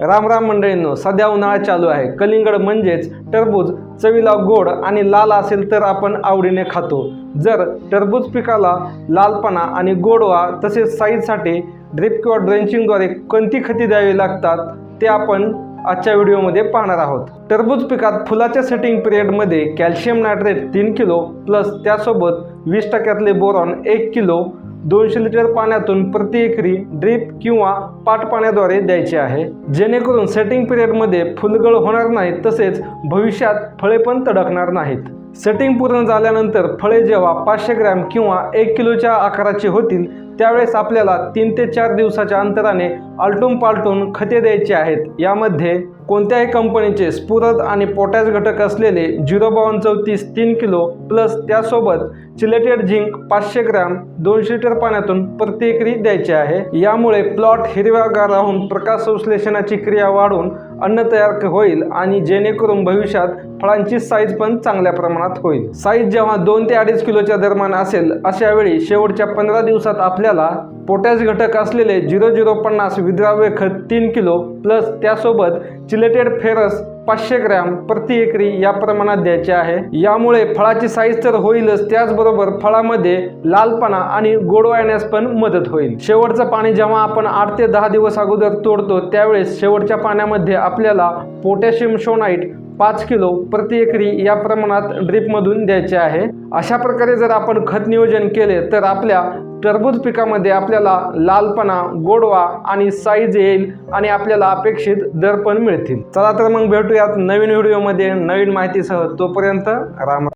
राम राम मंडळींनो सध्या उन्हाळा चालू आहे. कलिंगड म्हणजेच टरबूज चवीला गोड आणि लाल असेल तर आपण आवडीने खातो. जर टरबूज पिकाला लालपणा आणि गोडवा तसेच साईजसाठी ड्रिप किंवा ड्रेंचिंगद्वारे कोणती खते द्यावी लागतात ते आपण आजच्या व्हिडिओमध्ये पाहणार आहोत. टरबूज पिकात फुलाच्या सेटिंग पिरियडमध्ये कॅल्शियम नायट्रेट तीन किलो प्लस त्यासोबत वीस टक्क्यातले बोरॉन एक किलो दोनशे लिटर पाण्यातून प्रति एकरी ड्रीप किंवा पाट पाण्याद्वारे द्यायचे आहे. जेणेकरून सेटिंग पिरियडमध्ये फुलगळ होणार नाही तसेच भविष्यात फळे पण तडकणार नाहीत. सेटिंग पूर्ण झाल्यानंतर फळे जेव्हा पाचशे ग्रॅम किंवा एक किलोच्या आकाराची होतील त्यावेळेस आपल्याला तीन ते चार दिवसाच्या अंतराने आलटून पालटून खते द्यायची आहेत. यामध्ये कोणत्याही कंपनीचे स्फुरद आणि पोटॅश घटक असलेले झिरो बावन्न चौतीस तीन किलो प्लस त्यासोबत चिलेटेड झिंक पाचशे ग्रॅम दोनशे लिटर पाण्यातून प्रति एकरी द्यायचे आहे. यामुळे प्लॉट हिरव्यागार राहून प्रकाश संश्लेषणाची क्रिया वाढून अन्न तयार होईल आणि जेणेकरून भविष्यात फळांची साईज पण चांगल्या प्रमाणात होईल. साईज जेव्हा दोन ते अडीच किलोच्या दरम्यान असेल अशा वेळी शेवटच्या पंधरा दिवसात आपल्याला पोटॅश घटक असलेले झिरो झिरो पन्नास विद्राव्य खत तीन किलो प्लस त्यासोबत चिलेटेड फेरस पाचशे ग्रॅम प्रति एकरी या प्रमाणात द्यायचे आहे. यामुळे फळाची साईज तर होईलच त्याचबरोबर फळामध्ये लालपणा आणि गोडवा येण्यास पण मदत होईल. शेवटचं पाणी जेव्हा आपण आठ ते दहा दिवस अगोदर तोडतो त्यावेळेस शेवटच्या पाण्यामध्ये आपल्याला पोटॅशियम शोनाईट पाच किलो प्रति एकरी या प्रमाणात ड्रीपमधून द्यायचे आहे. अशा प्रकारे जर आपण खत नियोजन केले तर आपल्या टरबूज पिकामध्ये आपल्याला लालपणा गोडवा आणि साईज येईल आणि आपल्याला अपेक्षित दर पण मिळतील. चला तर मग भेटूयात नवीन व्हिडिओमध्ये नवीन माहितीसह. तोपर्यंत राम.